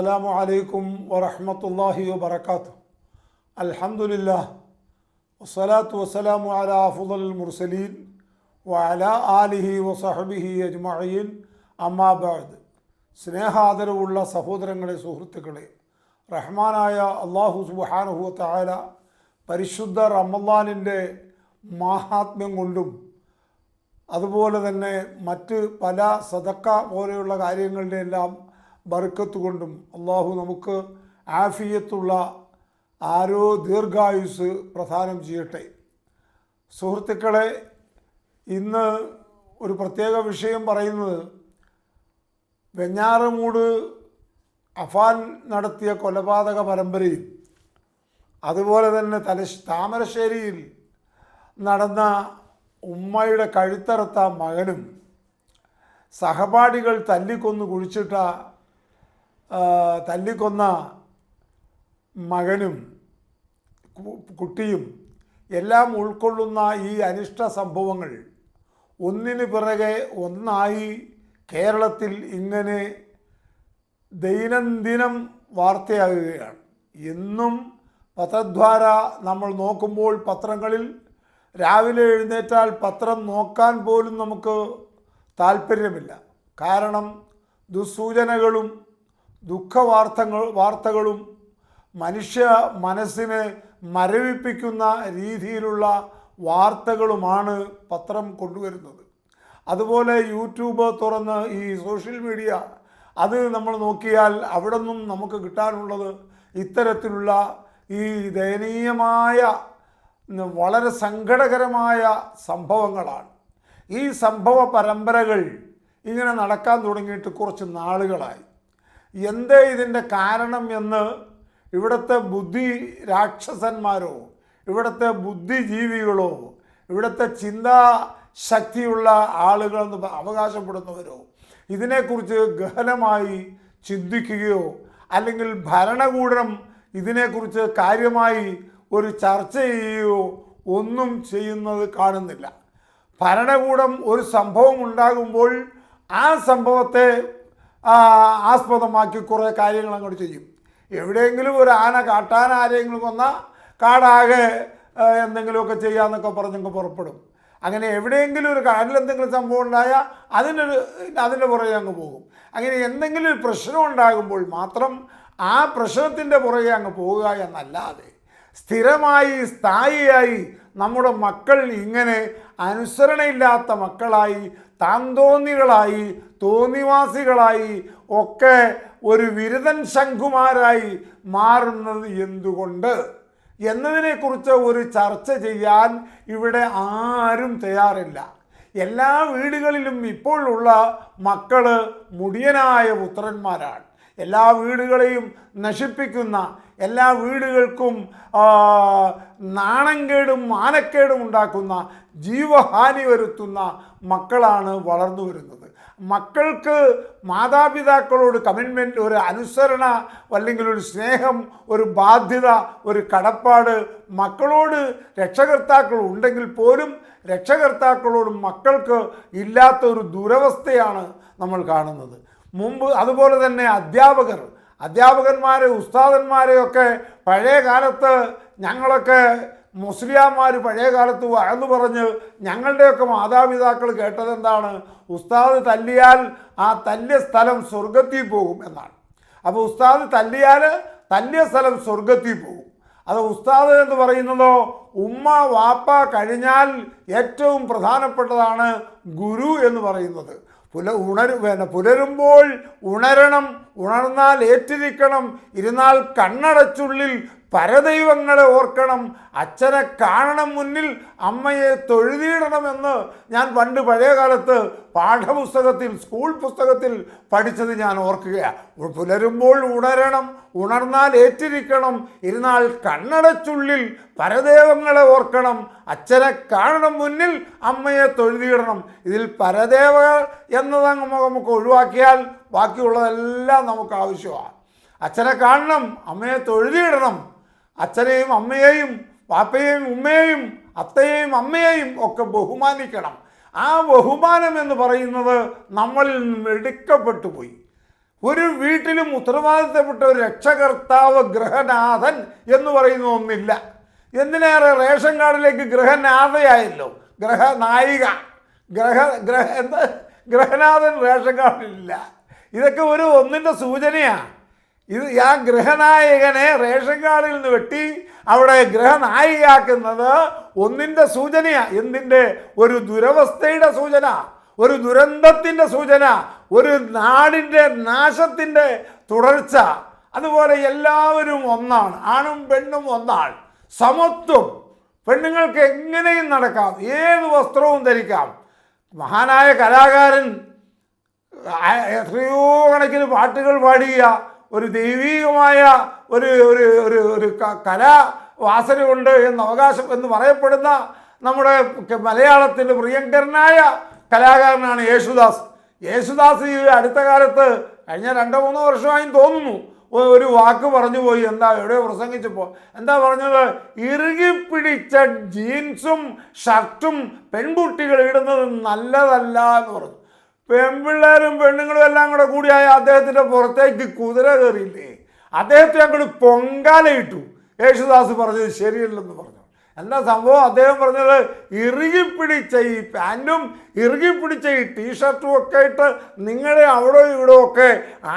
അസ്സലാമു അലൈക്കും വറഹമത്തല്ലാഹി വബർക്കാത്തു അൽഹംദുലില്ലാ വസ്സലാത്തു വസ്സലാമു അല അഫുദൽ മുർസലീൻ വഅല ആലിഹി വസഹബിഹി അജ്മഈൻ. അമ്മാബാദ് സ്നേഹാദരവുള്ള സഹോദരങ്ങളെ സുഹൃത്തുക്കളെ റഹ്മാനായ അള്ളാഹു സുബാനഹു താര പരിശുദ്ധ റമദാനിന്റെ മാഹാത്മ്യം കൊണ്ടും അതുപോലെ തന്നെ മറ്റ് പല സതക്ക പോലെയുള്ള കാര്യങ്ങളുടെയെല്ലാം ബർക്കത്ത് കൊണ്ടും അള്ളാഹു നമുക്ക് ആഫിയത്തുള്ള ആരോ ദീർഘായുസ് പ്രധാനം ചെയ്യട്ടെ. സുഹൃത്തുക്കളെ ഇന്ന് ഒരു പ്രത്യേക വിഷയം പറയുന്നത് വെഞ്ഞാറമൂട് അഫാൻ നടത്തിയ കൊലപാതക പരമ്പരയും അതുപോലെ തന്നെ തല താമരശ്ശേരിയിൽ നടന്ന ഉമ്മയുടെ കഴുത്തറുത്ത മകനും സഹപാഠികൾ തല്ലിക്കൊന്നു കുഴിച്ചിട്ട തല്ലിക്കൊന്ന മകനും കുട്ടിയും എല്ലാം ഉൾക്കൊള്ളുന്ന ഈ അനിഷ്ട സംഭവങ്ങൾ ഒന്നിനു പിറകെ ഒന്നായി കേരളത്തിൽ ഇങ്ങനെ ദൈനംദിനം വാർത്തയാകുകയാണ്. എന്നും പത്രദ്വാര നമ്മൾ നോക്കുമ്പോൾ പത്രങ്ങളിൽ രാവിലെ എഴുന്നേറ്റാൽ പത്രം നോക്കാൻ പോലും നമുക്ക് താല്പര്യമില്ല കാരണം ദുസ്സൂചനകളും ദുഃഖവാർത്തകൾ വാർത്തകളും മനുഷ്യ മനസ്സിനെ മരവിപ്പിക്കുന്ന രീതിയിലുള്ള വാർത്തകളുമാണ് പത്രം കൊണ്ടുവരുന്നത്. അതുപോലെ യൂട്യൂബ് തുറന്ന് ഈ സോഷ്യൽ മീഡിയ അത് നമ്മൾ നോക്കിയാൽ അവിടെ നിന്നും നമുക്ക് കിട്ടാനുള്ളത് ഇത്തരത്തിലുള്ള ഈ ദയനീയമായ വളരെ സങ്കടകരമായ സംഭവങ്ങളാണ്. ഈ സംഭവ പരമ്പരകൾ ഇങ്ങനെ നടക്കാൻ തുടങ്ങിയിട്ട് കുറച്ച് നാളുകളായി. എന്തേ ഇതിന്റെ കാരണം എന്ന് ഇവിടുത്തെ ബുദ്ധി രാക്ഷസന്മാരോ ഇവിടുത്തെ ബുദ്ധിജീവികളോ ഇവിടുത്തെ ചിന്താ ശക്തിയുള്ള ആളുകൾ എന്ന് അവകാശപ്പെടുന്നവരോ ഇതിനെക്കുറിച്ച് ഗഹനമായി ചിന്തിക്കുകയോ അല്ലെങ്കിൽ ഭരണകൂടം ഇതിനെക്കുറിച്ച് കാര്യമായി ഒരു ചർച്ച ചെയ്യുകയോ ഒന്നും ചെയ്യുന്നത് കാണുന്നില്ല. ഭരണകൂടം ഒരു സംഭവം ഉണ്ടാകുമ്പോൾ ആ സംഭവത്തെ ആസ്പദമാക്കി കുറേ കാര്യങ്ങൾ അങ്ങോട്ട് ചെയ്യും. എവിടെയെങ്കിലും ഒരു ആന കാട്ടാൻ ആരെങ്കിലും കൊന്ന കാടാകെ എന്തെങ്കിലുമൊക്കെ ചെയ്യാമെന്നൊക്കെ പറഞ്ഞങ്ങ് പുറപ്പെടും. അങ്ങനെ എവിടെയെങ്കിലും ഒരു കാട്ടിൽ എന്തെങ്കിലും സംഭവം ഉണ്ടായാൽ അതിനൊരു അതിന്റെ പുറകെ അങ്ങ് പോകും. അങ്ങനെ എന്തെങ്കിലും ഒരു പ്രശ്നം ഉണ്ടാകുമ്പോൾ മാത്രം ആ പ്രശ്നത്തിന്റെ പുറകെ അങ്ങ് പോവുക എന്നല്ലാതെ സ്ഥിരമായി സ്ഥായിയായി നമ്മുടെ മക്കൾ ഇങ്ങനെ അനുസരണയില്ലാത്ത മക്കളായി താന്തോന്നികളായി തോന്നിവാസികളായി ഒക്കെ ഒരു വിരുദൻ ശംഖുമാരായി മാറുന്നത് എന്തുകൊണ്ട്? എന്നതിനെക്കുറിച്ച് ഒരു ചർച്ച ചെയ്യാൻ ഇവിടെ ആരും തയ്യാറില്ല. എല്ലാ വീടുകളിലും ഇപ്പോഴുള്ള മക്കൾ മുടിയനായ പുത്രന്മാരാണ്. എല്ലാ വീടുകളെയും നശിപ്പിക്കുന്ന എല്ലാ വീടുകൾക്കും നാണംകേടും മാനക്കേടും ഉണ്ടാക്കുന്ന ജീവഹാനി വരുത്തുന്ന മക്കളാണ് വളർന്നു വരുന്നത്. മക്കൾക്ക് മാതാപിതാക്കളോട് കമ്മിറ്റ്മെന്റ് ഒരു അനുസരണ അല്ലെങ്കിൽ ഒരു സ്നേഹം ഒരു ബാധ്യത ഒരു കടപ്പാട് മക്കളോട് രക്ഷകർത്താക്കൾ ഉണ്ടെങ്കിൽ പോലും രക്ഷകർത്താക്കളോടും മക്കൾക്ക് ഇല്ലാത്ത ഒരു ദുരവസ്ഥയാണ് നമ്മൾ കാണുന്നത്. മുമ്പ് അതുപോലെ തന്നെ അധ്യാപകർ അധ്യാപകന്മാരെ ഉസ്താദന്മാരെയൊക്കെ പഴയ കാലത്ത് ഞങ്ങളൊക്കെ മുസ്ലിയാമാർ പഴയ കാലത്ത് വഴന്നു പറഞ്ഞ് ഞങ്ങളുടെയൊക്കെ മാതാപിതാക്കൾ കേട്ടത് എന്താണ് ഉസ്താദ് തല്ലിയാൽ ആ തല്ലിയ സ്ഥലം സ്വർഗത്തിൽ പോകും എന്നാണ്. അപ്പോൾ ഉസ്താദ് തല്ലിയാൽ തല്ലിയ സ്ഥലം സ്വർഗത്തിൽ പോകും. അത് ഉസ്താദ് എന്ന് പറയുന്നതോ ഉമ്മ വാപ്പ കഴിഞ്ഞാൽ ഏറ്റവും പ്രധാനപ്പെട്ടതാണ് ഗുരു എന്ന് പറയുന്നത്. പുല ഉണരു പിന്നെ പുലരുമ്പോൾ ഉണരണം ഉണർന്നാൽ ഏറ്റിരിക്കണം ഇരുന്നാൽ കണ്ണടച്ചുള്ളിൽ പരദൈവങ്ങളെ ഓർക്കണം അച്ഛനെ കാണണം മുന്നിൽ അമ്മയെ തൊഴുതിയിടണമെന്ന് ഞാൻ പണ്ട് പഴയ കാലത്ത് പാഠപുസ്തകത്തിൽ സ്കൂൾ പുസ്തകത്തിൽ പഠിച്ചത് ഞാൻ ഓർക്കുകയാണ് പുലരുമ്പോൾ ഉണരണം ഉണർന്നാൽ ഏറ്റിരിക്കണം ഇരുന്നാൽ കണ്ണടച്ചുള്ളിൽ പരദേവങ്ങളെ ഓർക്കണം അച്ഛനെ കാണണം മുന്നിൽ അമ്മയെ തൊഴുതിയിടണം. ഇതിൽ പരദേവ എന്നതങ്ങ് നമുക്ക് ഒഴിവാക്കിയാൽ ബാക്കിയുള്ളതെല്ലാം നമുക്ക് ആവശ്യമാണ് അച്ഛനെ കാണണം അമ്മയെ തൊഴുതിയിടണം. അച്ഛനെയും അമ്മയെയും പാപ്പയെയും ഉമ്മയെയും അത്തയെയും അമ്മയെയും ഒക്കെ ബഹുമാനിക്കണം. ആ ബഹുമാനം എന്ന് പറയുന്നത് നമ്മളിൽ നിന്നും എടുക്കപ്പെട്ടു പോയി. ഒരു വീട്ടിലും ഉത്തരവാദിത്തപ്പെട്ട ഒരു രക്ഷകർത്താവ് ഗ്രഹനാഥൻ എന്ന് പറയുന്ന ഒന്നില്ല. എന്തിനേറെ റേഷൻ കാർഡിലേക്ക് ഗ്രഹനാഥയായല്ലോ ഗ്രഹനായിക ഗ്രഹ ഗ്രഹ എന്താ? ഗ്രഹനാഥൻ റേഷൻ കാർഡിലില്ല. ഇതൊക്കെ ഒരു ഒന്നിന്റെ സൂചനയാണ് ഇത് ആ ഗൃഹനായകനെ റേഷൻ കാർഡിൽ നിന്ന് വെട്ടി അവിടെ ഗൃഹനായികയാക്കുന്നത് ഒന്നിന്റെ സൂചനയാണ് എന്തിന്റെ? ഒരു ദുരവസ്ഥയുടെ സൂചന ഒരു ദുരന്തത്തിന്റെ സൂചന ഒരു നാടിന്റെ നാശത്തിന്റെ തുടർച്ച. അതുപോലെ എല്ലാവരും ഒന്നാണ് ആണും പെണ്ണും ഒന്നാണ്. സമത്വം. പെണ്ണുങ്ങൾക്ക് എങ്ങനെയും നടക്കാം ഏത് വസ്ത്രവും ധരിക്കാം. മഹാനായ കലാകാരൻ എത്രയോ കണക്കിന് പാട്ടുകൾ പാടിയ ഒരു ദൈവീകമായ ഒരു ഒരു ഒരു ഒരു കല വാസനയുണ്ട് എന്ന് അവകാശം എന്ന് പറയപ്പെടുന്ന നമ്മുടെ മലയാളത്തിൽ പ്രിയങ്കരനായ കലാകാരനാണ് യേശുദാസ്. യേശുദാസ് ഈ അടുത്ത കാലത്ത് കഴിഞ്ഞ രണ്ടോ മൂന്നോ വർഷമായി തോന്നുന്നു. ഒരു വാക്ക് പറഞ്ഞു പോയി എന്താ എവിടെയോ പ്രസംഗിച്ചപ്പോൾ എന്താ പറഞ്ഞത്? ഇറുകിപ്പിടിച്ച ജീൻസും ഷർട്ടും പെൺകുട്ടികൾ ഇടുന്നത് നല്ലതല്ല എന്ന് പറഞ്ഞു. പെൺപിള്ളേരും പെണ്ണുങ്ങളും എല്ലാം കൂടെ കൂടിയായ അദ്ദേഹത്തിന്റെ പുറത്തേക്ക് കുതിര കയറിയില്ലേ? അദ്ദേഹത്തെ അങ്ങോട്ട് പൊങ്കാലയിട്ടു. യേശുദാസ് പറഞ്ഞത് ശരിയല്ലെന്ന് പറഞ്ഞു. എന്താ സംഭവം? അദ്ദേഹം പറഞ്ഞത് ഇറുകിപ്പിടിച്ച ഈ പാന്റും ഇറുകിപ്പിടിച്ച ഈ ടീഷർട്ടും ഒക്കെ ഇട്ട് നിങ്ങളെ അവിടെ ഇവിടെ ഒക്കെ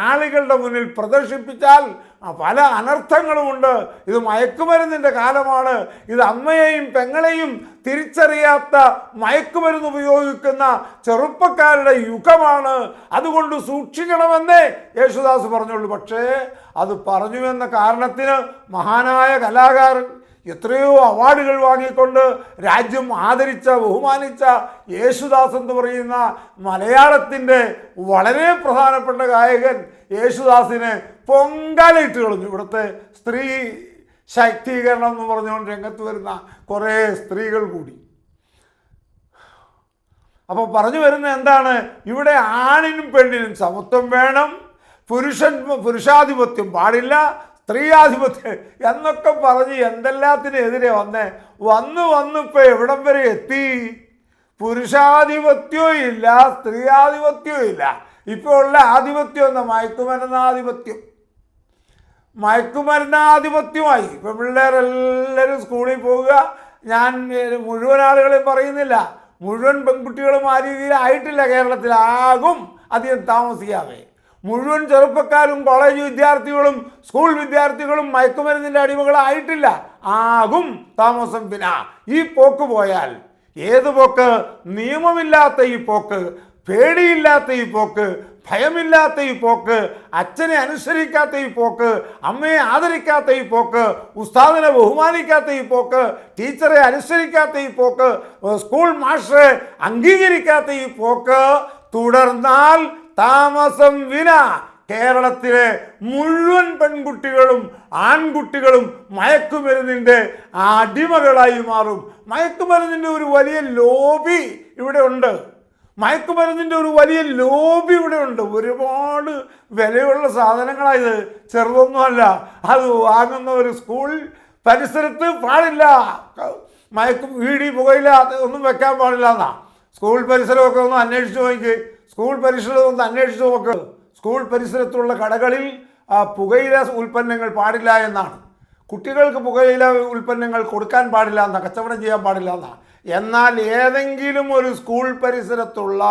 ആളുകളുടെ മുന്നിൽ പ്രദർശിപ്പിച്ചാൽ പല അനർത്ഥങ്ങളുമുണ്ട്. ഇത് മയക്കുമരുന്നിന്റെ കാലമാണ്. ഇത് അമ്മയെയും പെങ്ങളെയും തിരിച്ചറിയാത്ത മയക്കുമരുന്ന് ഉപയോഗിക്കുന്ന ചെറുപ്പക്കാരുടെ യുഗമാണ്. അതുകൊണ്ട് സൂക്ഷിക്കണമെന്നേ യേശുദാസ് പറഞ്ഞുള്ളൂ. പക്ഷേ അത് പറഞ്ഞു എന്ന കാരണത്തിന് മഹാനായ കലാകാരൻ എത്രയോ അവാർഡുകൾ വാങ്ങിക്കൊണ്ട് രാജ്യം ആദരിച്ച ബഹുമാനിച്ച യേശുദാസ് എന്ന് പറയുന്ന മലയാളത്തിന്റെ വളരെ പ്രധാനപ്പെട്ട ഗായകൻ യേശുദാസിനെ പൊങ്കാലയിട്ട് കളഞ്ഞു ഇവിടുത്തെ സ്ത്രീ ശാക്തീകരണം എന്ന് പറഞ്ഞുകൊണ്ട് രംഗത്ത് വരുന്ന കുറേ സ്ത്രീകൾ കൂടി. അപ്പോൾ പറഞ്ഞു വരുന്ന എന്താണ്? ഇവിടെ ആണിനും പെണ്ണിനും സമത്വം വേണം. പുരുഷൻ പുരുഷാധിപത്യം പാടില്ല. സ്ത്രീയാധിപത്യം എന്നൊക്കെ പറഞ്ഞ് എന്തെല്ലാത്തിനെതിരെ വന്നേ. വന്ന് വന്ന് ഇപ്പോൾ എവിടം വരെ എത്തി? പുരുഷാധിപത്യവും ഇല്ല സ്ത്രീയാധിപത്യവും ഇല്ല. ഇപ്പോൾ ഉള്ള ആധിപത്യം എന്ന മയക്കുമരുന്നാധിപത്യം. മയക്കുമരുന്നാധിപത്യമായി. ഇപ്പം പിള്ളേരെല്ലാവരും സ്കൂളിൽ പോവുക. ഞാൻ മുഴുവൻ ആളുകളെയും പറയുന്നില്ല. മുഴുവൻ പെൺകുട്ടികളും ആ രീതിയിലായിട്ടില്ല കേരളത്തിലാകും അധികം താമസിക്കാതെ മുഴുവൻ ചെറുപ്പക്കാരും കോളേജ് വിദ്യാർത്ഥികളും സ്കൂൾ വിദ്യാർത്ഥികളും മയക്കുമരുന്നിന്റെ അടിമകളായിട്ടില്ല. ആകും താമസം പിന്നെ. ഈ പോക്ക് പോയാൽ ഏത് പോക്ക്? നിയമമില്ലാത്ത ഈ പോക്ക് പേടിയില്ലാത്ത ഈ പോക്ക് ഭയമില്ലാത്ത ഈ പോക്ക് അച്ഛനെ അനുസരിക്കാത്ത ഈ പോക്ക് അമ്മയെ ആദരിക്കാത്ത ഈ പോക്ക് ഉസ്താദിനെ ബഹുമാനിക്കാത്ത ഈ പോക്ക് ടീച്ചറെ അനുസരിക്കാത്ത ഈ പോക്ക് സ്കൂൾ മാസ്റ്ററെ അംഗീകരിക്കാത്ത ഈ പോക്ക് തുടർന്നാൽ താമസം വിന കേരളത്തിലെ മുഴുവൻ പെൺകുട്ടികളും ആൺകുട്ടികളും മയക്കുമരുന്നിന്റെ അടിമകളായി മാറും. മയക്കുമരുന്നിന്റെ ഒരു വലിയ ലോബി ഇവിടെ ഉണ്ട്. മയക്കുമരുന്നിന്റെ ഒരു വലിയ ലോബി ഇവിടെ ഉണ്ട്. ഒരുപാട് വിലയുള്ള സാധനങ്ങളായത് ചെറുതൊന്നുമല്ല. അത് വാങ്ങുന്ന ഒരു സ്കൂൾ പരിസരത്ത് പാടില്ല. മയക്കും വീടി പുകയില്ല ഒന്നും വെക്കാൻ പാടില്ല എന്നാ. സ്കൂൾ പരിസരമൊക്കെ ഒന്ന് അന്വേഷിച്ച് നോക്കി. സ്കൂൾ പരിസരം ഒന്ന് അന്വേഷിച്ച് നോക്ക്. സ്കൂൾ പരിസരത്തുള്ള കടകളിൽ പുകയില ഉൽപ്പന്നങ്ങൾ പാടില്ല എന്നാണ്. കുട്ടികൾക്ക് പുകയില ഉൽപ്പന്നങ്ങൾ കൊടുക്കാൻ പാടില്ല എന്നാ. കച്ചവടം ചെയ്യാൻ പാടില്ല എന്നാ. എന്നാൽ ഏതെങ്കിലും ഒരു സ്കൂൾ പരിസരത്തുള്ള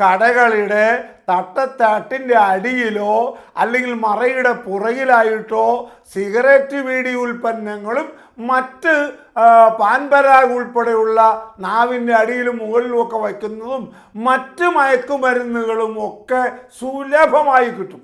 കടകളുടെ തട്ടത്തട്ടിന്റെ അടിയിലോ അല്ലെങ്കിൽ മറയുടെ പുറകിലായിട്ടോ സിഗരറ്റ് വീടി ഉൽപ്പന്നങ്ങളും മറ്റ് പാൻപരാഗ് ഉൾപ്പെടെയുള്ള നാവിന്റെ അടിയിലും മുകളിലും ഒക്കെ വയ്ക്കുന്നതും മറ്റ് മയക്കുമരുന്നുകളും ഒക്കെ സുലഭമായി കിട്ടും.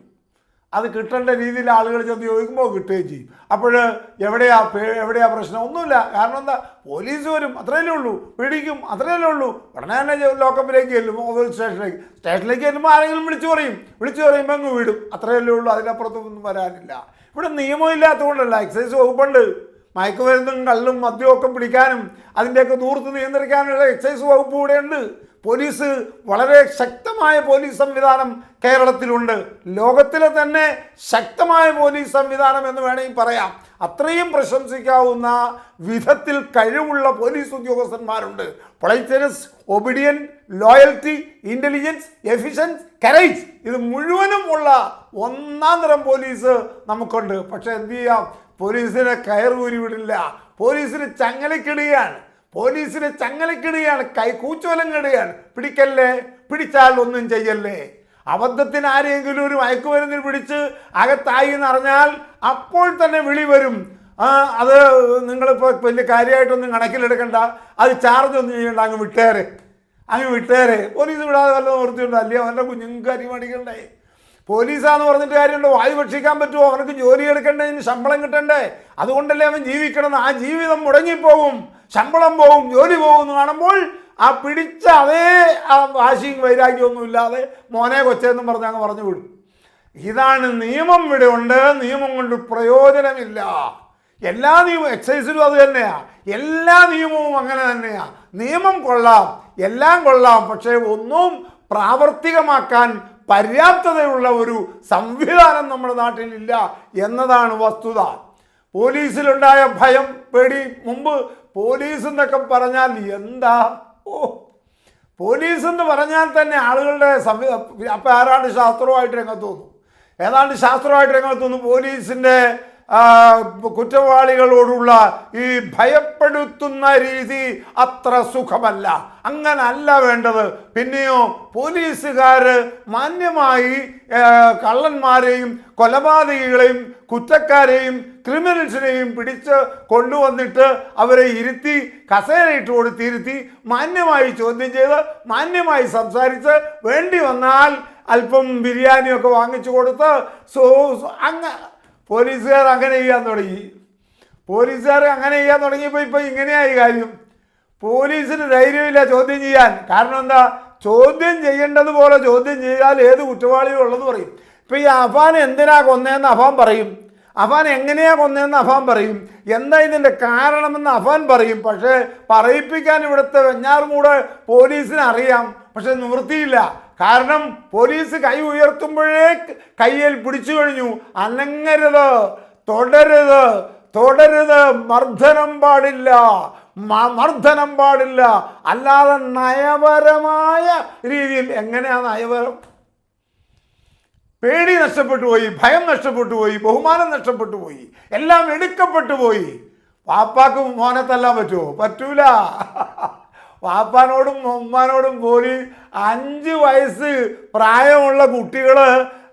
അത് കിട്ടേണ്ട രീതിയിൽ ആളുകൾ ചെന്ന് ചോദിക്കുമ്പോൾ കിട്ടുകയും ചെയ്യും. അപ്പോൾ എവിടെയാ എവിടെയാ പ്രശ്നം? ഒന്നുമില്ല. കാരണം എന്താ? പോലീസ് വരും. അത്രയല്ലേ ഉള്ളൂ. പിടിക്കും അത്രയല്ലേ ഉള്ളൂ. ഉടനെ തന്നെ ലോക്കപ്പിലേക്ക് ചെല്ലും. സ്റ്റേഷനിലേക്ക്. സ്റ്റേഷനിലേക്ക് ചെല്ലുമ്പോൾ ആരെങ്കിലും വിളിച്ചു പറയും. വിളിച്ചു പറയുമ്പോൾ അങ്ങ് വിടും. അത്രയല്ലേ ഉള്ളൂ. അതിനപ്പുറത്തൊന്നും വരാനില്ല. ഇവിടെ നിയമമില്ലാത്തതുകൊണ്ടല്ല. എക്സൈസ് വകുപ്പുണ്ട്. മയക്കുമരുന്നും കള്ളും മദ്യമൊക്കെ പിടിക്കാനും അതിന്റെയൊക്കെ ദൂരത്ത് നിയന്ത്രിക്കാനുള്ള എക്സൈസ് വകുപ്പ് കൂടെയുണ്ട് പോലീസ് വളരെ ശക്തമായ പോലീസ് സംവിധാനം കേരളത്തിലുണ്ട്. ലോകത്തിലെ തന്നെ ശക്തമായ പോലീസ് സംവിധാനം എന്ന് വേണമെങ്കിൽ പറയാം. അത്രയും പ്രശംസിക്കാവുന്ന വിധത്തിൽ കഴിവുള്ള police ഉദ്യോഗസ്ഥന്മാരുണ്ട്. Politeness obedience loyalty intelligence efficiency courage ഇത് മുഴുവനും ഉള്ള ഒന്നാം തരം പോലീസ് നമുക്കുണ്ട്. പക്ഷേ എന്ത് ചെയ്യാം? പോലീസിനെ കയറൂരി വിടില്ല. പോലീസിന് ചങ്ങലക്കിടുകയാണ്. പോലീസിനെ ചങ്ങലക്കിടുകയാണ്. കൈ കൂച്ചോലം കിടുകയാണ്. പിടിക്കല്ലേ? പിടിച്ചാൽ ഒന്നും ചെയ്യല്ലേ? അബദ്ധത്തിന് ആരെങ്കിലും ഒരു മയക്കുമരുന്നിൽ പിടിച്ച് അകത്തായി എന്ന് അറിഞ്ഞാൽ അപ്പോൾ തന്നെ വിളി വരും. അത് നിങ്ങളിപ്പോൾ വലിയ കാര്യമായിട്ടൊന്നും കണക്കിലെടുക്കണ്ട. അത് ചാർജ് ഒന്നും ചെയ്യണ്ട. അങ്ങ് വിട്ടേരെ. അങ്ങ് വിട്ടേരെ. പോലീസ് വിടാതെ വല്ല നിർത്തിയുണ്ടോ അല്ലയോ? അവന്റെ കുഞ്ഞുങ്ങൾക്ക് അരി മേടിക്കണ്ടേ പോലീസാന്ന് പറഞ്ഞിട്ട് കാര്യമുണ്ടോ? വായു ഭക്ഷിക്കാൻ പറ്റുമോ? അവനക്ക് ജോലി എടുക്കണ്ടേ? ഇനി ശമ്പളം കിട്ടണ്ടേ? അതുകൊണ്ടല്ലേ അവൻ ജീവിക്കണം ആ ജീവിതം മുടങ്ങിപ്പോകും. ശമ്പളം പോകും ജോലി പോകും എന്ന് കാണുമ്പോൾ ആ പിടിച്ച അതേ ആ വാശിയും വൈരാഗ്യമൊന്നും ഇല്ലാതെ മോനെ കൊച്ചെന്നും പറഞ്ഞ് അങ്ങ് പറഞ്ഞു വിടും. ഇതാണ് നിയമം ഇവിടെ ഉണ്ട് നിയമം കൊണ്ട് പ്രയോജനമില്ല. എല്ലാ നിയമവും എക്സൈസിലും അത് തന്നെയാ. എല്ലാ നിയമവും അങ്ങനെ തന്നെയാണ് നിയമം കൊള്ളാം. എല്ലാം കൊള്ളാം. പക്ഷേ ഒന്നും പ്രാവർത്തികമാക്കാൻ പര്യാപ്തതയുള്ള ഒരു സംവിധാനം നമ്മുടെ നാട്ടിലില്ല എന്നതാണ് വസ്തുത. പോലീസിലുണ്ടായ ഭയം പേടി മുമ്പ് പോലീസ് എന്നൊക്കെ പറഞ്ഞാൽ എന്താ? ഓ പോലീസ് എന്ന് പറഞ്ഞാൽ തന്നെ ആളുകളുടെ സംവി അപ്പം ആരാണ്ട് ശാസ്ത്രമായിട്ട് രംഗത്ത് വന്നു. ഏതാണ്ട് ശാസ്ത്രമായിട്ട് രംഗത്ത് വന്നു. പോലീസിന്റെ കുറ്റവാളികളോടുള്ള ഈ ഭയപ്പെടുത്തുന്ന രീതി അത്ര സുഖമല്ല. അങ്ങനല്ല വേണ്ടത്. പിന്നെയോ പോലീസുകാർ മാന്യമായി കള്ളന്മാരെയും കൊലപാതകികളെയും കുറ്റക്കാരെയും ക്രിമിനൽസിനെയും പിടിച്ച് കൊണ്ടുവന്നിട്ട് അവരെ ഇരുത്തി കസേരയിട്ട് കൊടുത്തിരുത്തി മാന്യമായി ചോദ്യം ചെയ്ത് മാന്യമായി സംസാരിച്ച് വേണ്ടി വന്നാൽ അല്പം ബിരിയാണിയൊക്കെ വാങ്ങിച്ചു കൊടുത്ത് സോ അങ്ങ് അങ്ങ പോലീസുകാർ അങ്ങനെ ചെയ്യാൻ തുടങ്ങി. പോലീസുകാർ അങ്ങനെ ചെയ്യാൻ തുടങ്ങിയപ്പോൾ ഇപ്പോൾ ഇങ്ങനെയായി കാര്യം. പോലീസിന് ധൈര്യമില്ല ചോദ്യം ചെയ്യാൻ. കാരണം എന്താ? ചോദ്യം ചെയ്യേണ്ടതുപോലെ ചോദ്യം ചെയ്താൽ ഏത് കുറ്റവാളിയും ഉള്ളത് പറയും. ഇപ്പം ഈ അഫാൻ എന്തിനാ കൊന്നതെന്ന് അഫാൻ പറയും. അഫാൻ എങ്ങനെയാ കൊന്നതെന്ന് അഫാൻ പറയും. എന്താ ഇതിന്റെ കാരണമെന്ന് അഫാൻ പറയും. പക്ഷേ പറയിപ്പിക്കാൻ ഇവിടുത്തെ വെഞ്ഞാറുമൂട് പോലീസിന് അറിയാം പക്ഷെ നിവൃത്തിയില്ല. കാരണം പോലീസ് കൈ ഉയർത്തുമ്പോഴേ കയ്യിൽ പിടിച്ചു കഴിഞ്ഞു. അനങ്ങരുത് തുടരുത് തുടരുത്. മർദ്ദനം പാടില്ല മർദ്ദനം പാടില്ല. അല്ലാതെ നയപരമായ രീതിയിൽ എങ്ങനെയാണ് നയപരം? പേടി നഷ്ടപ്പെട്ടു പോയി ഭയം നഷ്ടപ്പെട്ടു പോയി ബഹുമാനം നഷ്ടപ്പെട്ടു പോയി. എല്ലാം എടുക്കപ്പെട്ടു പോയി. പാപ്പാക്കും മോനെ തല്ലാൻ പറ്റുമോ? പറ്റൂല. വാപ്പാനോടും ഉമ്മാനോടും പോലീസ് അഞ്ച് വയസ്സ് പ്രായമുള്ള കുട്ടികൾ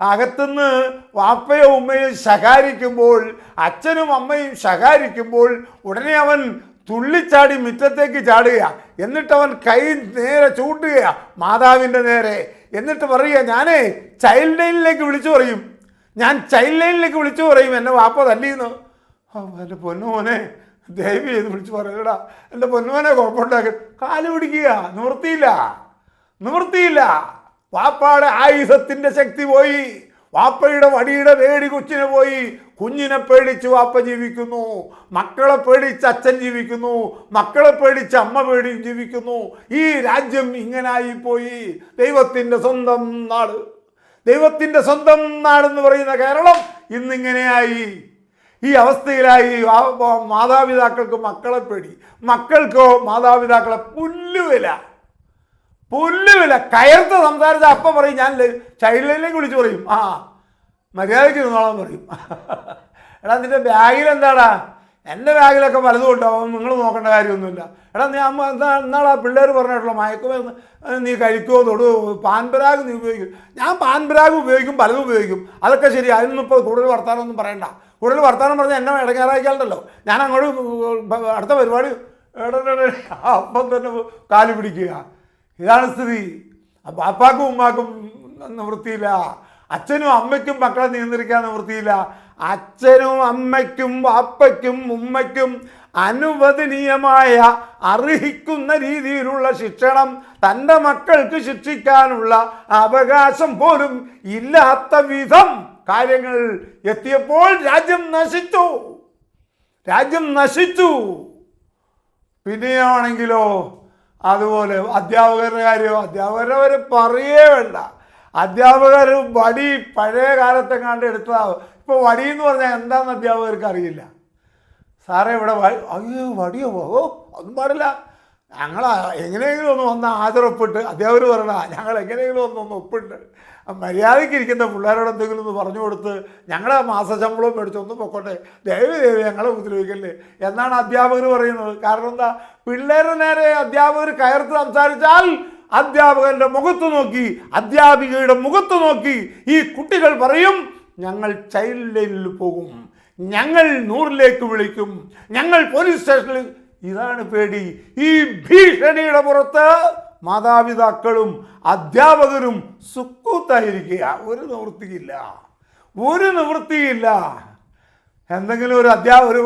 അകത്തുനിന്ന് വാപ്പയോ ഉമ്മയും ശകാരിക്കുമ്പോൾ അച്ഛനും അമ്മയും ശകാരിക്കുമ്പോൾ ഉടനെ അവൻ തുള്ളിച്ചാടി മുറ്റത്തേക്ക് ചാടുക എന്നിട്ട് അവൻ കൈ നേരെ ചൂട്ടുക മാതാവിന്റെ നേരെ. എന്നിട്ട് പറയുക ഞാനേ ചൈൽഡ് ലൈനിലേക്ക് വിളിച്ചു പറയും. ഞാൻ ചൈൽഡ് ലൈനിലേക്ക് വിളിച്ചു പറയും എന്നെ വാപ്പ തല്ലിയെന്ന്. ആ, പൊന്നു പൊന്നുമോനെ ദയവ് ചെയ്ത് വിളിച്ച് പറയടാ എന്റെ പൊന്നുമനെ കുഴപ്പമുണ്ടാക്കി. കാൽ പിടിക്കുക. നിവൃത്തിയില്ല. നിവൃത്തിയില്ല. വാപ്പാടെ ആയുധത്തിന്റെ ശക്തി പോയി. വാപ്പയുടെ വടിയുടെ പേടി കൊച്ചിനെ പോയി. കുഞ്ഞിനെ പേടിച്ച് വാപ്പ ജീവിക്കുന്നു. മക്കളെ പേടിച്ച് അച്ഛൻ ജീവിക്കുന്നു. മക്കളെ പേടിച്ച് അമ്മ പേടി ജീവിക്കുന്നു. ഈ രാജ്യം ഇങ്ങനായി പോയി. ദൈവത്തിന്റെ സ്വന്തം നാട്. ദൈവത്തിന്റെ സ്വന്തം നാടെന്ന് പറയുന്ന കേരളം ഇന്നിങ്ങനെയായി. ഈ അവസ്ഥയിലായി മാതാപിതാക്കൾക്ക് മക്കളെ പേടി. മക്കൾക്കോ മാതാപിതാക്കളെ പുല്ലുവില. പുല്ലുവില. കയർത്ത് സംസാരിച്ച അപ്പ പറയും ഞാൻ ചൈൽഡ് ലൈനിലേക്ക് വിളിച്ചു പറയും. ആ മര്യാദയ്ക്ക് നിന്നോളാൻ പറയും. എടാ നിന്റെ ബാഗിൽ എന്താടാ? എന്റെ ബാഗിലൊക്കെ പലതും ഉണ്ടാവും നിങ്ങൾ നോക്കേണ്ട കാര്യമൊന്നുമില്ല. എടാ നീ അമ്മ എന്താ എന്നാളാ പിള്ളേർ പറഞ്ഞിട്ടുള്ള മയക്കുമരുന്ന്? നീ കഴിക്കുമോ തൊടു. പാൻപരാഗ് നീ ഉപയോഗിക്കും. ഞാൻ പാൻപരാഗ് ഉപയോഗിക്കും പലതും ഉപയോഗിക്കും. അതൊക്കെ ശരി അതിനൊന്നും ഇപ്പോൾ കൂടുതൽ വർത്താനമൊന്നും പറയണ്ട. കൂടുതൽ വർത്തമാനം പറഞ്ഞാൽ എന്നെ ഇടങ്ങാറായിക്കാളുണ്ടല്ലോ ഞാൻ അങ്ങോട്ട് അടുത്ത പരിപാടി അപ്പം തന്നെ കാൽ പിടിക്കുക. ഇതാണ് സ്ഥിതി. അപ്പം അപ്പാക്കും ഉമ്മാക്കും നിവൃത്തിയില്ല. അച്ഛനും അമ്മയ്ക്കും മക്കളെ നിയന്ത്രിക്കാൻ നിവൃത്തിയില്ല. അച്ഛനും അമ്മയ്ക്കും അപ്പയ്ക്കും ഉമ്മയ്ക്കും അനുവദനീയമായ അർഹിക്കുന്ന രീതിയിലുള്ള ശിക്ഷണം തന്റെ മക്കൾക്ക് ശിക്ഷിക്കാനുള്ള അവകാശം പോലും ഇല്ലാത്ത വിധം കാര്യങ്ങൾ എത്തിയപ്പോൾ രാജ്യം നശിച്ചു. രാജ്യം നശിച്ചു. പിന്നെയാണെങ്കിലോ അതുപോലെ അധ്യാപകരുടെ കാര്യം അധ്യാപകരെ അവർ പറയേ വേണ്ട. അധ്യാപകർ വടി പഴയ കാലത്തെങ്ങാണ്ട് എടുത്തതാവും ഇപ്പോൾ വടി എന്ന് പറഞ്ഞാൽ എന്താണെന്ന് അധ്യാപകർക്ക് അറിയില്ല. സാറേ ഇവിടെ അയ്യോ വടിയോ? ഓ ഒന്നും പാടില്ല. ഞങ്ങൾ എങ്ങനെയെങ്കിലും ഒന്ന് വന്ന് ഹാജരൊപ്പിട്ട് അധ്യാപകർ പറഞ്ഞാൽ ഞങ്ങൾ എങ്ങനെയെങ്കിലും ഒന്ന് ഒന്ന് ഒപ്പിട്ട് മര്യാദയ്ക്ക് ഇരിക്കുന്ന പിള്ളേരോട് എന്തെങ്കിലും ഒന്ന് പറഞ്ഞു കൊടുത്ത് ഞങ്ങളെ മാസശമ്പളവും മേടിച്ചൊന്നും പൊക്കോട്ടെ. ദയവ് ദയവ് ഞങ്ങളെ ഉപദ്രവിക്കല്ലേ? എന്നാണ് അധ്യാപകർ പറയുന്നത്. കാരണം എന്താ? പിള്ളേരുടെ നേരെ അധ്യാപകർ കയർത്ത് സംസാരിച്ചാൽ അധ്യാപകന്റെ മുഖത്ത് നോക്കി അധ്യാപികയുടെ മുഖത്ത് നോക്കി ഈ കുട്ടികൾ പറയും ഞങ്ങൾ ചൈൽഡ് ലൈനിൽ പോകും. ഞങ്ങൾ നൂറിലേക്ക് വിളിക്കും. ഞങ്ങൾ പോലീസ് സ്റ്റേഷനിൽ ഇതാണ് പേടി. ഈ ഭീഷണിയുടെ പുറത്ത് മാതാപിതാക്കളും അധ്യാപകരും സുക്കൂത്തായിരിക്കുക. ഒരു നിവൃത്തിയില്ല. ഒരു നിവൃത്തിയില്ല. എന്തെങ്കിലും ഒരു അധ്യാപ ഒരു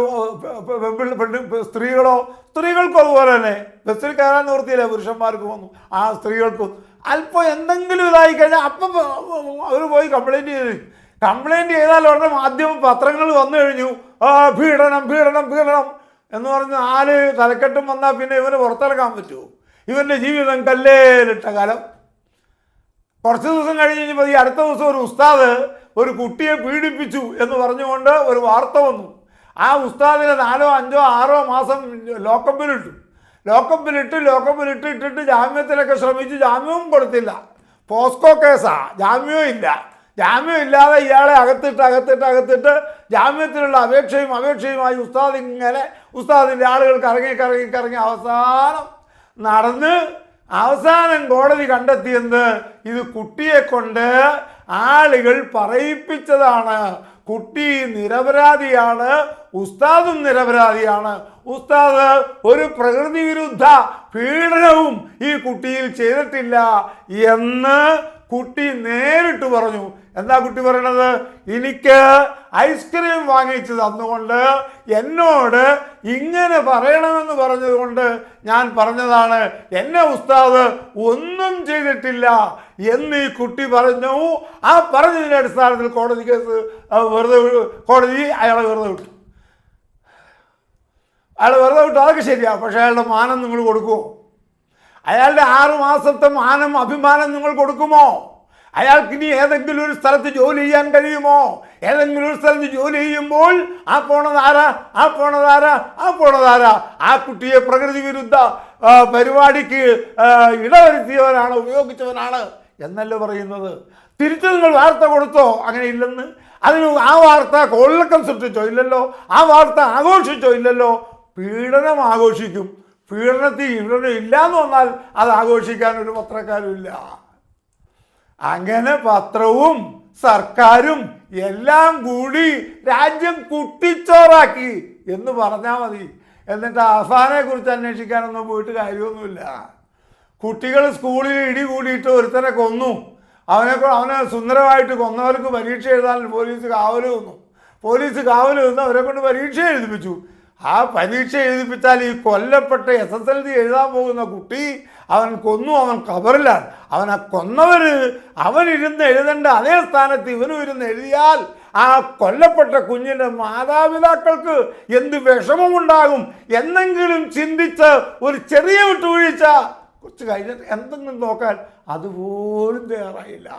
സ്ത്രീകളോ സ്ത്രീകൾക്കും അതുപോലെ തന്നെ. ബസ്സിൽ കയറാൻ നിവൃത്തിയില്ല. പുരുഷന്മാർക്ക് വന്നു. ആ സ്ത്രീകൾക്കും അല്പം എന്തെങ്കിലും ഇതായി കഴിഞ്ഞാൽ അപ്പം അവർ പോയി കംപ്ലൈന്റ് ചെയ്ത്. കംപ്ലൈന്റ് ചെയ്താൽ ഉടനെ മാധ്യമ പത്രങ്ങൾ വന്നു കഴിഞ്ഞു. ആ പീഡനം പീഡനം പീഡനം എന്ന് പറഞ്ഞ് നാല് തലക്കെട്ടും വന്നാൽ പിന്നെ ഇവന് പുറത്തിറക്കാൻ പറ്റുമോ? ഇവന്റെ ജീവിതം കല്ലേലിട്ട കാലം. കുറച്ച് ദിവസം കഴിഞ്ഞ് കഴിഞ്ഞപ്പോൾ അടുത്ത ദിവസം ഒരു ഉസ്താദ് ഒരു കുട്ടിയെ പീഡിപ്പിച്ചു എന്ന് പറഞ്ഞുകൊണ്ട് ഒരു വാർത്ത വന്നു. ആ ഉസ്താദിനെ നാലോ അഞ്ചോ ആറോ മാസം ലോക്കപ്പിലിട്ടു. ലോക്കപ്പിലിട്ട് ലോക്കപ്പിലിട്ട് ഇട്ടിട്ട് ജാമ്യത്തിലൊക്കെ ശ്രമിച്ചു. ജാമ്യവും കൊടുത്തില്ല. പോസ്കോ കേസാ. ജാമ്യവും ഇല്ല. ജാമ്യം ഇല്ലാതെ ഇയാളെ അകത്തിട്ട് അകത്തിട്ട് അകത്തിട്ട് ജാമ്യത്തിലുള്ള അപേക്ഷയും അപേക്ഷയുമായി ഉസ്താദ് ഇങ്ങനെ ഉസ്താദിന്റെ ആളുകൾ കറങ്ങി കറങ്ങി കറങ്ങി അവസാനം നടന്ന് അവസാനം കോടതി കണ്ടെത്തിയെന്ന് ഇത് കുട്ടിയെ കൊണ്ട് ആളുകൾ പറയിപ്പിച്ചതാണ്. കുട്ടി നിരപരാധിയാണ് ഉസ്താദും നിരപരാധിയാണ്. ഉസ്താദ് ഒരു പ്രകൃതി വിരുദ്ധ പീഡനവും ഈ കുട്ടിയിൽ ചെയ്തിട്ടില്ല എന്ന് കുട്ടി നേരിട്ട് പറഞ്ഞു. എന്താ കുട്ടി പറയണത്? എനിക്ക് ഐസ്ക്രീം വാങ്ങിച്ച് തന്നുകൊണ്ട് എന്നോട് ഇങ്ങനെ പറയണമെന്ന് പറഞ്ഞതുകൊണ്ട് ഞാൻ പറഞ്ഞതാണ് എന്നെ ഉസ്താദ് ഒന്നും ചെയ്തിട്ടില്ല. എന്ന് ഈ കുട്ടി പറഞ്ഞു. ആ പറഞ്ഞതിന്റെ അടിസ്ഥാനത്തിൽ കോടതി കേസ് വെറുതെ കോടതി അയാളെ വെറുതെ വിട്ടു. അയാൾ വെറുതെ വിട്ടു. അതൊക്കെ ശരിയാണ് പക്ഷേ അയാളുടെ മാനം നിങ്ങൾ കൊടുക്കുമോ അയാളുടെ ആറുമാസത്തെ മാനം അഭിമാനം നിങ്ങൾ കൊടുക്കുമോ? അയാൾക്ക് ഇനി ഏതെങ്കിലും ഒരു സ്ഥലത്ത് ജോലി ചെയ്യാൻ കഴിയുമോ? ഏതെങ്കിലും ഒരു സ്ഥലത്ത് ജോലി ചെയ്യുമ്പോൾ ആ പോണതാരാ ആ പോണതാരാ ആ പോണതാരാ ആ കുട്ടിയെ പ്രകൃതി വിരുദ്ധ പരിപാടിക്ക് ഇടവരുത്തിയവനാണ് ഉപയോഗിച്ചവനാണ് എന്നല്ല പറയുന്നത്? തിരിച്ചു നിങ്ങൾ വാർത്ത കൊടുത്തോ? അങ്ങനെ ഇല്ലെന്ന്. അതിന് ആ വാർത്ത കൊള്ളക്കം സൃഷ്ടിച്ചോ? ഇല്ലല്ലോ. ആ വാർത്ത ആഘോഷിച്ചോ? ഇല്ലല്ലോ. പീഡനം ആഘോഷിക്കും. പീഡനത്തിൽ പീഡനം ഇല്ലാന്ന് വന്നാൽ അത് ആഘോഷിക്കാൻ ഒരു പത്രക്കാരുമില്ല അങ്ങനെ പത്രവും സർക്കാരും എല്ലാം കൂടി രാജ്യം കുട്ടിച്ചോറാക്കി എന്ന് പറഞ്ഞാൽ മതി. എന്നിട്ട് അഫാനെ കുറിച്ച് അന്വേഷിക്കാനൊന്നും പോയിട്ട് കാര്യമൊന്നുമില്ല. കുട്ടികൾ സ്കൂളിൽ ഇടി കൂടിയിട്ട് ഒരുത്തനെ കൊന്നു. അവനെ അവനെ സുന്ദരമായിട്ട് കൊന്നവർക്ക് പരീക്ഷ എഴുതാൻ പോലീസ് കാവൽ വന്നു പോലീസ് കാവൽ നിന്ന് അവരെ കൊണ്ട് പരീക്ഷ എഴുതിപ്പിച്ചു. ആ പരീക്ഷ എഴുതിപ്പിച്ചാൽ ഈ കൊല്ലപ്പെട്ട എസ് എസ് എൽ സി എഴുതാൻ പോകുന്ന കുട്ടി അവൻ കൊന്നു അവൻ കബറിലാണ്. അവനെ കൊന്നവർ അവനിരുന്ന് എഴുതേണ്ട അതേ സ്ഥാനത്ത് ഇവനും ഇരുന്ന് എഴുതിയാൽ ആ കൊല്ലപ്പെട്ട കുഞ്ഞിന്റെ മാതാപിതാക്കൾക്ക് എന്ത് വിഷമമുണ്ടാകും എന്നെങ്കിലും ചിന്തിച്ച് ഒരു ചെറിയ വിട്ടുവീഴ്ച കുറച്ച് കഴിഞ്ഞിട്ട് എന്തെങ്കിലും നോക്കാൻ അതുപോലും തയ്യാറായില്ല.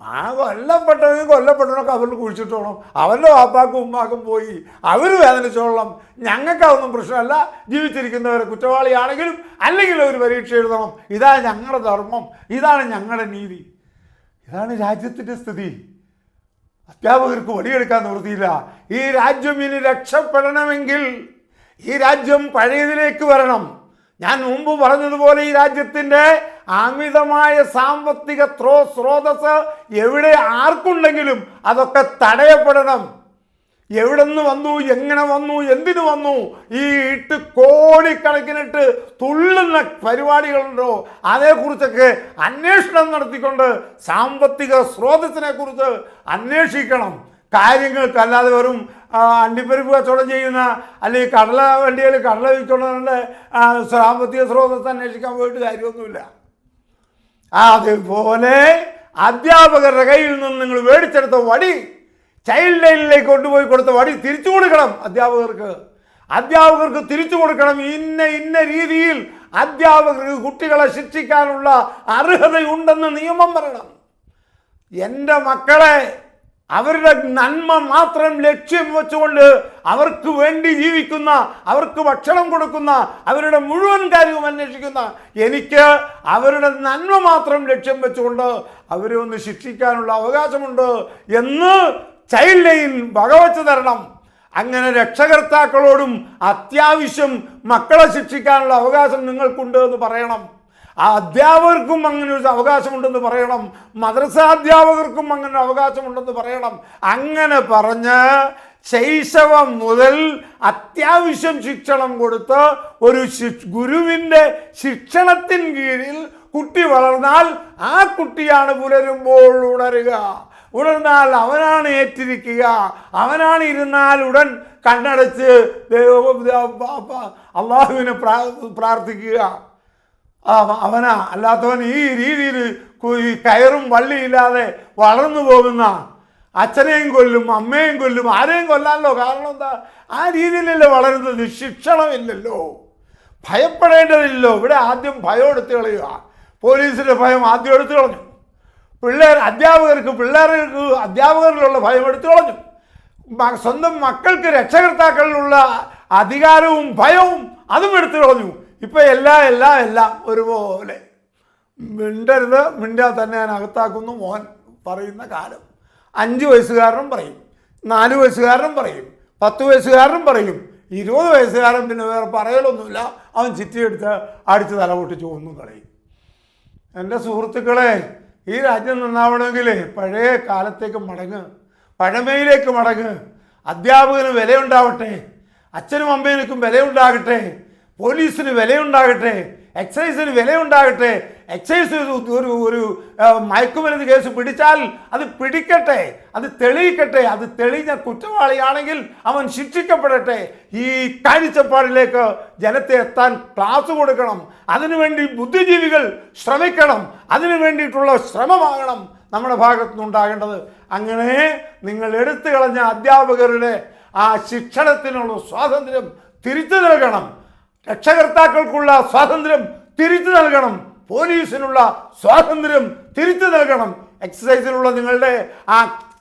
ആ കൊല്ലപ്പെട്ടവനും കൊല്ലപ്പെട്ടവനൊക്കെ അവരിൽ കുഴിച്ചിട്ടോണം. അവരുടെ വാപ്പാക്കും ഉമ്മാക്കും പോയി. അവർ വേദനിച്ചോളണം. ഞങ്ങൾക്കതൊന്നും പ്രശ്നമല്ല. ജീവിച്ചിരിക്കുന്നവരെ കുറ്റവാളിയാണെങ്കിലും അല്ലെങ്കിൽ ഒരു പരീക്ഷ എഴുതണം. ഇതാണ് ഞങ്ങളുടെ ധർമ്മം. ഇതാണ് ഞങ്ങളുടെ നീതി. ഇതാണ് രാജ്യത്തിന്റെ സ്ഥിതി. അധ്യാപകർക്ക് വടിയെടുക്കാൻ നിർത്തിയില്ല ഈ രാജ്യം ഇനി രക്ഷപ്പെടണമെങ്കിൽ ഈ രാജ്യം പഴയതിലേക്ക് വരണം. ഞാൻ മുമ്പ് പറഞ്ഞതുപോലെ ഈ രാജ്യത്തിന്റെ അമിതമായ സാമ്പത്തിക ത്രോ സ്രോതസ് എവിടെ ആർക്കുണ്ടെങ്കിലും അതൊക്കെ തടയപ്പെടണം. എവിടെ നിന്ന് വന്നു എങ്ങനെ വന്നു എന്തിനു വന്നു? ഈ ഇട്ട് കോടിക്കണക്കിനിട്ട് തുള്ളുന്ന പരിപാടികളുണ്ടോ? അതേക്കുറിച്ചൊക്കെ അന്വേഷണം നടത്തിക്കൊണ്ട് സാമ്പത്തിക സ്രോതസ്സിനെ കുറിച്ച് അന്വേഷിക്കണം. കാര്യങ്ങൾക്ക് അല്ലാതെ വെറും അണ്ടിപ്പരിപ്പ് കച്ചവടം ചെയ്യുന്ന അല്ലെങ്കിൽ കടല വണ്ടിയിൽ കടല വിൽക്കുന്നവരുടെ സാമ്പത്തിക സ്രോതസ് അന്വേഷിക്കാൻ പോയിട്ട് കാര്യമൊന്നുമില്ല. അതുപോലെ അധ്യാപകരുടെ കയ്യിൽ നിന്ന് നിങ്ങൾ മേടിച്ചെടുത്ത വടി ചൈൽഡ് ലൈനിലേക്ക് കൊണ്ടുപോയി കൊടുത്ത വടി തിരിച്ചു കൊടുക്കണം അധ്യാപകർക്ക്. അധ്യാപകർക്ക് തിരിച്ചു കൊടുക്കണം. ഇന്ന ഇന്ന രീതിയിൽ അധ്യാപകർക്ക് കുട്ടികളെ ശിക്ഷിക്കാനുള്ള അർഹതയുണ്ടെന്ന് നിയമം പറയണം. എന്റെ മക്കളെ അവരുടെ നന്മ മാത്രം ലക്ഷ്യം വെച്ചുകൊണ്ട് അവർക്ക് വേണ്ടി ജീവിക്കുന്ന അവർക്ക് ഭക്ഷണം കൊടുക്കുന്ന അവരുടെ മുഴുവൻ കാര്യവും അന്വേഷിക്കുന്ന എനിക്ക് അവരുടെ നന്മ മാത്രം ലക്ഷ്യം വെച്ചുകൊണ്ട് അവരെ ഒന്ന് ശിക്ഷിക്കാനുള്ള അവകാശമുണ്ട് എന്ന് ചൈൽഡ് ലൈൻ വകവച്ച് തരണം. അങ്ങനെ രക്ഷകർത്താക്കളോടും അത്യാവശ്യം മക്കളെ ശിക്ഷിക്കാനുള്ള അവകാശം നിങ്ങൾക്കുണ്ട് എന്ന് പറയണം. ആ അധ്യാപകർക്കും അങ്ങനെ ഒരു അവകാശമുണ്ടെന്ന് പറയണം. മദ്രസ അധ്യാപകർക്കും അങ്ങനെ അവകാശമുണ്ടെന്ന് പറയണം. അങ്ങനെ പറഞ്ഞ് ശൈശവം മുതൽ അത്യാവശ്യം ശിക്ഷണം കൊടുത്ത് ഒരു ഗുരുവിന്റെ ശിക്ഷണത്തിൻ കീഴിൽ കുട്ടി വളർന്നാൽ ആ കുട്ടിയാണ് പുലരുമ്പോൾ ഉണരുക. ഉണർന്നാൽ അവനാണ് ഏറ്റിരിക്കുക. അവനാണ് ഇരുന്നാൽ ഉടൻ കണ്ണടച്ച് അള്ളാഹുവിനെ പ്രാർത്ഥിക്കുക. അവനാ. അല്ലാത്തവൻ ഈ രീതിയിൽ ഈ കയറും വള്ളിയില്ലാതെ വളർന്നു പോകുന്ന അച്ഛനെയും കൊല്ലും അമ്മയും കൊല്ലും ആരെയും കൊല്ലാമല്ലോ കാരണം എന്താ? ആ രീതിയിലല്ലേ വളരുന്നത്. ശിക്ഷണമില്ലല്ലോ. ഭയപ്പെടേണ്ടതില്ലല്ലോ. ഇവിടെ ആദ്യം ഭയം എടുത്ത് കളയുക. പോലീസിന്റെ ഭയം ആദ്യം എടുത്തു കളഞ്ഞു. പിള്ളേർ അധ്യാപകർക്ക് പിള്ളേർക്ക് അധ്യാപകരിലുള്ള ഭയം എടുത്തു കളഞ്ഞു. സ്വന്തം മക്കൾക്ക് രക്ഷകർത്താക്കളിലുള്ള അധികാരവും ഭയവും അതും എടുത്തു കളഞ്ഞു. ഇപ്പൊ എല്ലാം എല്ലാം എല്ലാം ഒരുപോലെ. മിണ്ടരുത് മിണ്ടാ തന്നെ ഞാൻ അകത്താക്കുന്നു മോൻ പറയുന്ന കാലം. അഞ്ച് വയസ്സുകാരനും പറയും നാല് വയസ്സുകാരനും പറയും പത്ത് വയസ്സുകാരനും പറയും ഇരുപത് വയസ്സുകാരൻ പിന്നെ വേറെ പറയലൊന്നുമില്ല. അവൻ ചിറ്റിയെടുത്ത് അടിച്ച് തല പൊട്ടിച്ച് കളയും. എന്റെ സുഹൃത്തുക്കളെ ഈ രാജ്യം നന്നാവണമെങ്കിൽ പഴയ കാലത്തേക്ക് മടങ്ങ് പഴമയിലേക്ക് മടങ്ങ്. അധ്യാപകന് വിലയുണ്ടാവട്ടെ അച്ഛനും അമ്മയിലേക്കും വിലയുണ്ടാകട്ടെ. പോലീസിന് വിലയുണ്ടാകട്ടെ എക്സൈസിന് വിലയുണ്ടാകട്ടെ എക്സൈസ് ഒരു- ഒരു മയക്കുമരുന്ന് കേസ് പിടിച്ചാൽ അത് പിടിക്കട്ടെ അത് തെളിയിക്കട്ടെ അത് തെളിഞ്ഞ കുറ്റവാളിയാണെങ്കിൽ അവൻ ശിക്ഷിക്കപ്പെടട്ടെ. ഈ കാഴ്ചപ്പാടിലേക്ക് ജനത്തെ എത്താൻ ക്ലാസ് കൊടുക്കണം. അതിനുവേണ്ടി ബുദ്ധിജീവികൾ ശ്രമിക്കണം. അതിനു വേണ്ടിയിട്ടുള്ള ശ്രമമാകണം നമ്മുടെ ഭാഗത്തുനിന്നുണ്ടാകേണ്ടത് അങ്ങനെ നിങ്ങൾ എടുത്തു കളഞ്ഞ അധ്യാപകരുടെ ആ ശിക്ഷണത്തിനുള്ള സ്വാതന്ത്ര്യം തിരിച്ചു നൽകണം. രക്ഷകർത്താക്കൾക്കുള്ള സ്വാതന്ത്ര്യം തിരിച്ചു നൽകണം. പോലീസിനുള്ള സ്വാതന്ത്ര്യം തിരിച്ചു നൽകണം. എക്സസൈസിലുള്ള നിങ്ങളുടെ ആ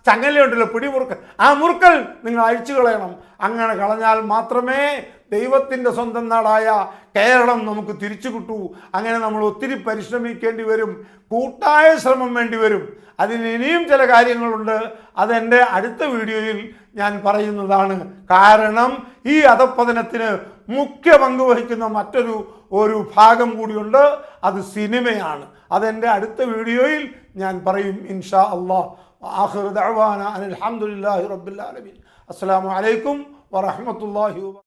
ചങ്ങലയുണ്ടല്ലോ പിടിമുറുക്കൽ ആ മുറുക്കൽ നിങ്ങൾ അഴിച്ചു കളയണം. അങ്ങനെ കളഞ്ഞാൽ മാത്രമേ ദൈവത്തിന്റെ സ്വന്തം നാടായ കേരളം നമുക്ക് തിരിച്ചു കിട്ടൂ. അങ്ങനെ നമ്മൾ ഒത്തിരി പരിശ്രമിക്കേണ്ടി വരും. കൂട്ടായ ശ്രമം വേണ്ടി വരും. അതിന് ഇനിയും ചില കാര്യങ്ങളുണ്ട്. അതെന്റെ അടുത്ത വീഡിയോയിൽ ഞാൻ പറയുന്നതാണ്. കാരണം ഈ അധപ്പതനത്തിന് മുഖ്യ പങ്ക് വഹിക്കുന്ന മറ്റൊരു ഒരു ഭാഗം കൂടിയുണ്ട്. അത് സിനിമയാണ്. അതെന്റെ അടുത്ത വീഡിയോയിൽ ഞാൻ പറയും ഇൻഷാ അള്ളാഹ് ആഹ്ദാന അലഹമുല്ലാഹി റബുല്ലാലമീൻ അസ്സാം റബ്ബിൽ ആലമീൻ.